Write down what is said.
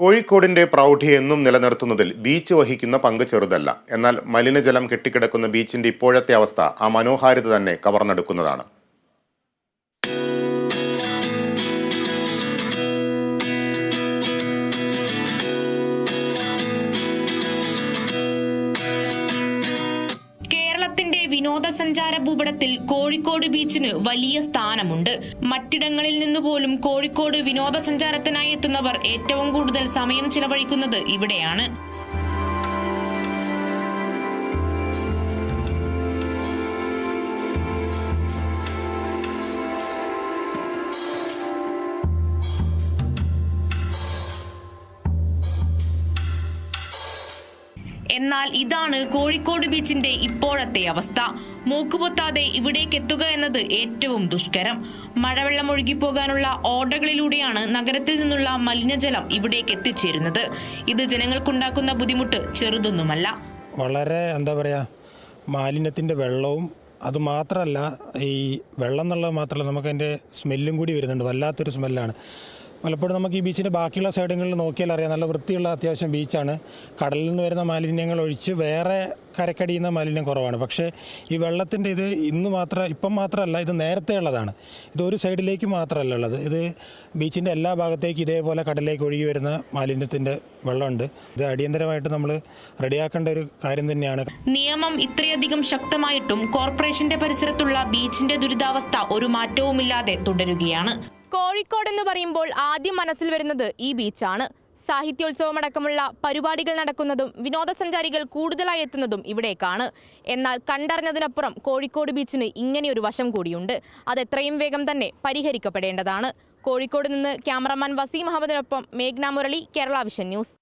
കോഴിക്കോടിന്റെ പ്രൗഢി എന്നും നിലനിർത്തുന്നതിൽ ബീച്ച് വഹിക്കുന്ന പങ്ക് ചെറുതല്ല. എന്നാൽ മലിനജലം കെട്ടിക്കിടക്കുന്ന ബീച്ചിന്റെ ഇപ്പോഴത്തെ അവസ്ഥ ആ മനോഹാരിത തന്നെ കവർന്നെടുക്കുന്നതാണ്. വിനോദസഞ്ചാര ഭൂപടത്തിൽ കോഴിക്കോട് ബീച്ചിന് വലിയ സ്ഥാനമുണ്ട്. മറ്റിടങ്ങളിൽ നിന്ന് പോലും കോഴിക്കോട് വിനോദസഞ്ചാരത്തിനായി എത്തുന്നവർ ഏറ്റവും കൂടുതൽ സമയം ചിലവഴിക്കുന്നത് ഇവിടെയാണ്. എന്നാൽ ഇതാണ് കോഴിക്കോട് ബീച്ചിന്റെ ഇപ്പോഴത്തെ അവസ്ഥ. മൂക്കുപൊത്താതെ ഇവിടേക്ക് എത്തുക എന്നത് ഏറ്റവും ദുഷ്കരം. മഴവെള്ളം ഒഴുകിപ്പോകാനുള്ള ഓടകളിലൂടെയാണ് നഗരത്തിൽ നിന്നുള്ള മലിനജലം ഇവിടേക്ക് എത്തിച്ചേരുന്നത്. ഇത് ജനങ്ങൾക്കുണ്ടാക്കുന്ന ബുദ്ധിമുട്ട് ചെറുതൊന്നുമല്ല. വളരെ എന്താ പറയാ മാലിന്യത്തിന്റെ വെള്ളവും അത് മാത്രമല്ല ഈ വെള്ളം എന്നുള്ളത് മാത്രമല്ല നമുക്ക് അതിന്റെ സ്മെല്ലും കൂടി വരുന്നുണ്ട്. വല്ലാത്തൊരു സ്മെല്ലാണ്. പലപ്പോഴും നമുക്ക് ഈ ബീച്ചിന്റെ ബാക്കിയുള്ള സൈഡുകളിൽ നോക്കിയാൽ അറിയാം. നല്ല വൃത്തിയുള്ള അത്യാവശ്യം ബീച്ചാണ്. കടലിൽ നിന്ന് വരുന്ന മാലിന്യങ്ങൾ ഒഴിച്ച് വേറെ കരക്കടിയുന്ന മാലിന്യം കുറവാണ്. പക്ഷേ ഈ വെള്ളത്തിന്റെ ഇത് ഇന്ന് മാത്രം ഇപ്പം മാത്രമല്ല ഇത് നേരത്തെ ഉള്ളതാണ്. ഇത് ഒരു സൈഡിലേക്ക് മാത്രമല്ല ഉള്ളത്. ഇത് ബീച്ചിന്റെ എല്ലാ ഭാഗത്തേക്കും ഇതേപോലെ കടലിലേക്ക് ഒഴുകി വരുന്ന മാലിന്യത്തിന്റെ വെള്ളമുണ്ട്. ഇത് അടിയന്തരമായിട്ട് നമ്മൾ റെഡിയാക്കേണ്ട ഒരു കാര്യം തന്നെയാണ്. നിയമം ഇത്രയധികം ശക്തമായിട്ടും കോർപ്പറേഷന്റെ പരിസരത്തുള്ള ബീച്ചിന്റെ ദുരിതാവസ്ഥ ഒരു മാറ്റവുമില്ലാതെ തുടരുകയാണ്. കോഴിക്കോട് എന്ന് പറയുമ്പോൾ ആദ്യം മനസ്സിൽ വരുന്നത് ഈ ബീച്ചാണ്. സാഹിത്യോത്സവമടക്കമുള്ള പരിപാടികൾ നടക്കുന്നതും വിനോദസഞ്ചാരികൾ കൂടുതലായി എത്തുന്നതും ഇവിടേക്കാണ്. എന്നാൽ കണ്ടറിഞ്ഞതിനപ്പുറം കോഴിക്കോട് ബീച്ചിന് ഇങ്ങനെയൊരു വശം കൂടിയുണ്ട്. അത് എത്രയും വേഗം തന്നെ പരിഹരിക്കപ്പെടേണ്ടതാണ്. കോഴിക്കോട് നിന്ന് ക്യാമറമാൻ വസീം അഹമ്മദിനൊപ്പം മേഘ്ന മുരളി കേരള വിഷൻ ന്യൂസ്.